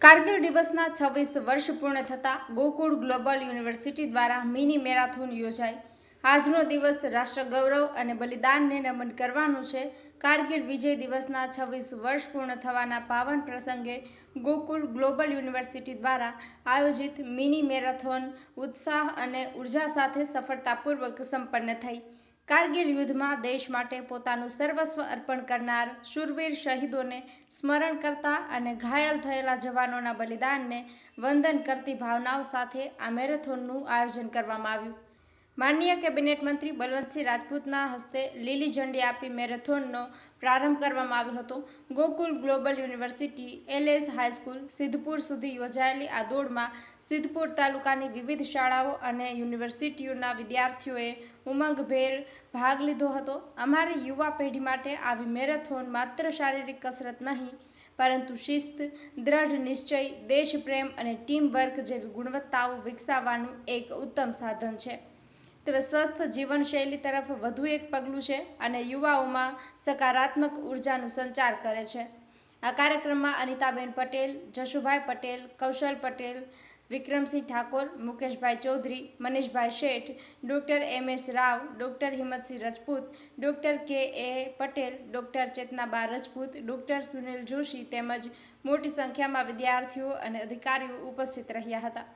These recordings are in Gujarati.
કારગિલ દિવસના છવ્વીસ વર્ષ પૂર્ણ થતાં ગોકુળ ગ્લોબલ યુનિવર્સિટી દ્વારા મિની મેરાથોન યોજાઈ. આજનો દિવસ રાષ્ટ્ર ગૌરવ અને બલિદાનને નમન કરવાનો છે. કારગિલ વિજય દિવસના છવ્વીસ વર્ષ પૂર્ણ થવાના પાવન પ્રસંગે ગોકુળ ગ્લોબલ યુનિવર્સિટી દ્વારા આયોજિત મિની મેરાથોન ઉત્સાહ અને ઊર્જા સાથે સફળતાપૂર્વક સંપન્ન થઈ. કારગિલ યુદ્ધમાં દેશ માટે પોતાનું સર્વસ્વ અર્પણ કરનાર શૂરવીર શહીદોને સ્મરણ કરતા અને ઘાયલ થયેલા જવાનોના બલિદાનને વંદન કરતી ભાવનાઓ સાથે આ મેરેથોનનું આયોજન કરવામાં આવ્યું. માનનીય કેબિનેટ મંત્રી બલવંતસિંહ રાજપૂતના હસ્તે લીલી ઝંડી આપી મેરેથોનનો પ્રારંભ કરવામાં આવ્યો હતો. Gokul global university, LS high school, Sidhpur સુધી યોજાયેલી આ દોડમાં સિદ્ધપુર તાલુકાની વિવિધ શાળાઓ અને યુનિવર્સિટીઓના વિદ્યાર્થીઓએ ઉમંગભેર ભાગ લીધો હતો. અમારી યુવા પેઢી માટે આવી મેરેથોન માત્ર શારીરિક કસરત નહીં, પરંતુ શિસ્ત, દ્રઢ નિશ્ચય, દેશપ્રેમ અને ટીમ વર્ક જેવી ગુણવત્તાઓ વિકસાવવાનું એક ઉત્તમ સાધન છે. તેવે સ્વસ્થ જીવનશૈલી તરફ વધુ એક પગલું છે અને યુવાઓમાં સકારાત્મક ઉર્જાનું સંચાર કરે છે. આ કાર્યક્રમમાં અનિતાબેન પટેલ, જશુભાઈ પટેલ, કૌશલ Patel, Vikramsinh Thakor, Mukeshbhai Chaudhari, Manishbhai Sheth, doctor M S Rao, doctor Himmatsinh Rajput, doctor K A Patel, doctor Chetnaba Rajput, doctor Sunil Joshi તેમજ મોટી સંખ્યામાં વિદ્યાર્થીઓ અને અધિકારીઓ ઉપસ્થિત રહ્યા હતા.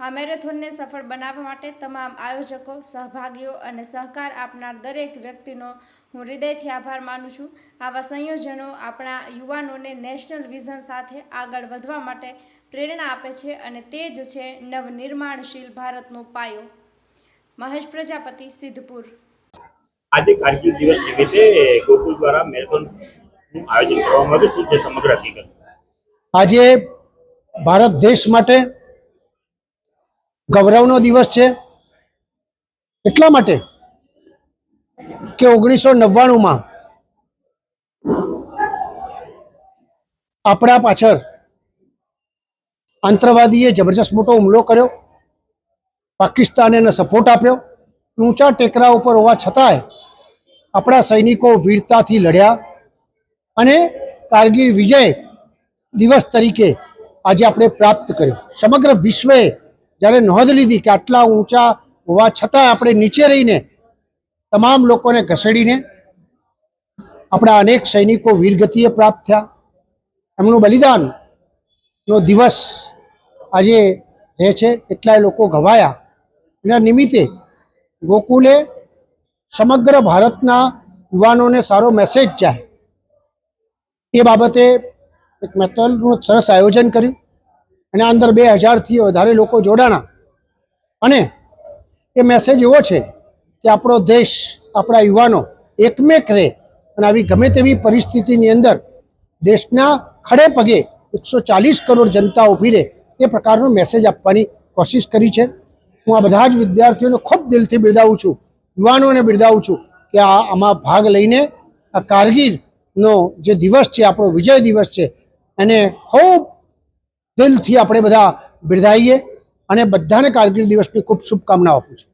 આ મેરેથોનને સફળ બનાવવા માટે તમામ આયોજકો સહભાગીઓ અને સહકાર આપનાર દરેક વ્યક્તિનો હું હૃદયથી આભાર માનું છું. આવા સંયોજનો આપણા યુવાનોને નેશનલ વિઝન સાથે આગળ વધવા માટે પ્રેરણા આપે છે અને તે જ છે નવનિર્માણશીલ ભારતનો પાયો. મહેશ પ્રજાપતિ સિદ્ધપુર. આજે કારગિલ દિવસ નિમિત્તે ગોકુલ દ્વારા મેરેથોનનું આયોજન કરવામાં આવ્યું શું છે સમગ્ર હકીકત? આજે ભારત દેશ માટે ગૌરવનો દિવસ છે. એટલા માટે કે ઓગણીસો નવ્વાણુંમાં આપણા પાછળ આંતરવાદીએ જબરજસ્ત મોટો હુમલો કર્યો. પાકિસ્તાને એને સપોર્ટ આપ્યો. ઊંચા ટેકરા ઉપર હોવા છતાંય આપણા સૈનિકો વીરતાથી લડ્યા અને કારગીલ વિજય દિવસ તરીકે આજે આપણે પ્રાપ્ત કર્યો. સમગ્ર વિશ્વએ જ્યારે નોંધ લીધી કે આટલા ઊંચા હોવા છતાં આપણે નીચે રહીને તમામ લોકોને ઘસેડીને આપણા અનેક સૈનિકો વીરગતિએ પ્રાપ્ત થયા. એમનું બલિદાનનો દિવસ આજે રહે છે. કેટલાય લોકો ઘવાયા. એના નિમિત્તે ગોકુલે સમગ્ર ભારતના યુવાનોને સારો મેસેજ જાય એ બાબતે એક મેટલનું સરસ આયોજન કર્યું. એના અંદર બે હજારથી વધારે લોકો જોડાણા. અને એ મેસેજ એવો છે કે આપણો દેશ, આપણા યુવાનો એકમેક રહે અને આવી ગમે તેવી પરિસ્થિતિની અંદર દેશના ખડે પગે એકસો ચાલીસ કરોડ જનતા ઊભી રહે એ પ્રકારનો મેસેજ આપવાની કોશિશ કરી છે. હું આ બધા જ વિદ્યાર્થીઓને ખૂબ દિલથી બિરદાવું છું, યુવાનોને બિરદાવું છું કે આ આમાં ભાગ લઈને આ કારગીરનો જે દિવસ છે, આપણો વિજય દિવસ છે, એને ખૂબ દિલથી આપણે બધા બિરદાવીએ અને બધાને કારગીલ દિવસની ખૂબ શુભકામનાઓ આપું છું.